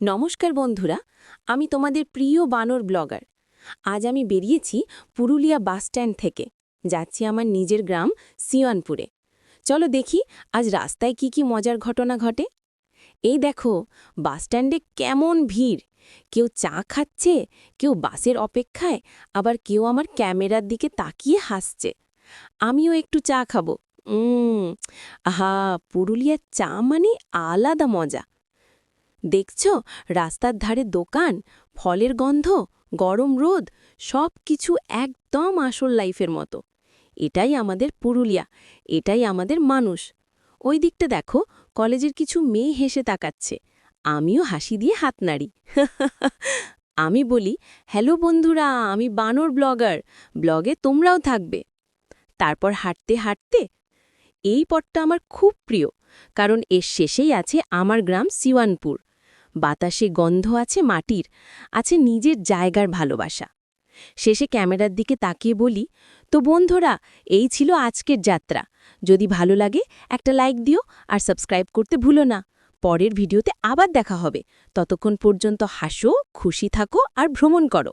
নমস্কার বন্ধুরা, আমি তোমাদের প্রিয় বানর ব্লগার। আজ আমি বেরিয়েছি পুরুলিয়া বাসস্ট্যান্ড থেকে। যাচ্ছি আমার নিজের গ্রাম সিওয়ানপুরে। চলো দেখি আজ রাস্তায় কি কি মজার ঘটনা ঘটে। এই দেখো বাসস্ট্যান্ডে কেমন ভিড়। কেউ চা খাচ্ছে, কেউ বাসের অপেক্ষায়, আবার কেউ আমার ক্যামেরার দিকে তাকিয়ে হাসছে। আমিও একটু চা খাব। আহা, পুরুলিয়ার চা মানে আলাদা মজা। দেখছ? রাস্তার ধারে দোকান, ফলের গন্ধ, গরম রোদ সব কিছু একদম আসল লাইফের মতো। এটাই আমাদের পুরুলিয়া, এটাই আমাদের মানুষ। ওই দিকটা দেখো, কলেজের কিছু মেয়ে হেসে তাকাচ্ছে। আমিও হাসি দিয়ে হাত নাড়ি। আমি বলি, হ্যালো বন্ধুরা, আমি বানর ব্লগার। ব্লগে তোমরাও থাকবে। তারপর হাঁটতে হাঁটতে এই পথটা আমার খুব প্রিয়, কারণ এর শেষেই আছে আমার গ্রাম সিওয়ানপুর। বাতাসে গন্ধ আছে মাটির, আছে নিজের জায়গার ভালোবাসা। শেষে ক্যামেরার দিকে তাকিয়ে বলি, তো বন্ধুরা, এই ছিল আজকের যাত্রা। যদি ভালো লাগে, একটা লাইক দিও আর সাবস্ক্রাইব করতে ভুলো না। পরের ভিডিওতে আবার দেখা হবে। ততক্ষণ পর্যন্ত হাসো, খুশি থাকো আর ভ্রমণ করো।